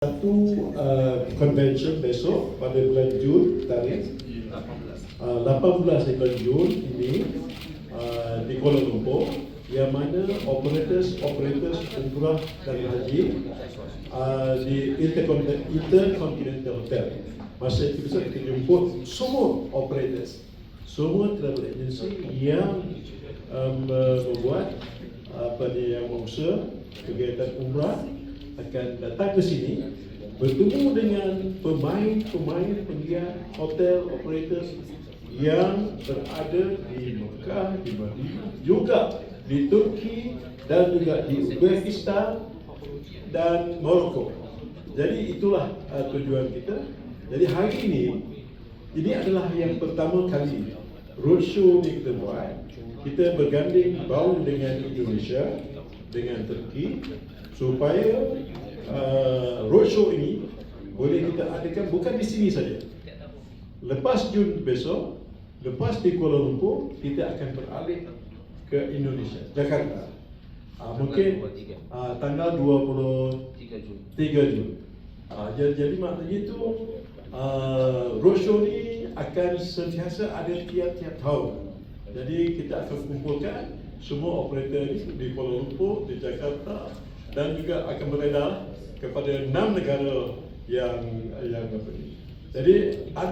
satu uh, convention besok pada bulan Jun tarikh 18. uh, 18 bulan Jun ini uh, di Kuala Lumpur yang mana operators operators umrah dan haji uh, di Intercontinental, Intercontinental Hotel. Masa itu bisa kita jemput semua operators, semua travel agency yang um, membuat apa dia yang mengusaha kegiatan umrah akan datang ke sini bertemu dengan pemain-pemain penggiat hotel operators yang berada di Mekah, di Madinah, juga di Turki dan juga di Uzbekistan dan Morocco. Jadi itulah uh, tujuan kita. Jadi hari ini ini adalah yang pertama kali roadshow ni kita buat. Kita berganding bahu dengan Indonesia, dengan Turki supaya uh, roadshow ini boleh kita adakan bukan di sini saja. Lepas Jun besok, lepas di Kuala Lumpur, kita akan beralih ke Indonesia, Jakarta. Uh, mungkin uh, tanggal 23 3 Jun. Jun. Uh, jadi, jadi maknanya itu uh, roadshow ni akan sentiasa ada tiap-tiap tahun. Jadi kita akan kumpulkan semua operator ni di Kuala Lumpur, di Jakarta dan juga akan beredar kepada enam negara yang yang apa ni. Jadi ada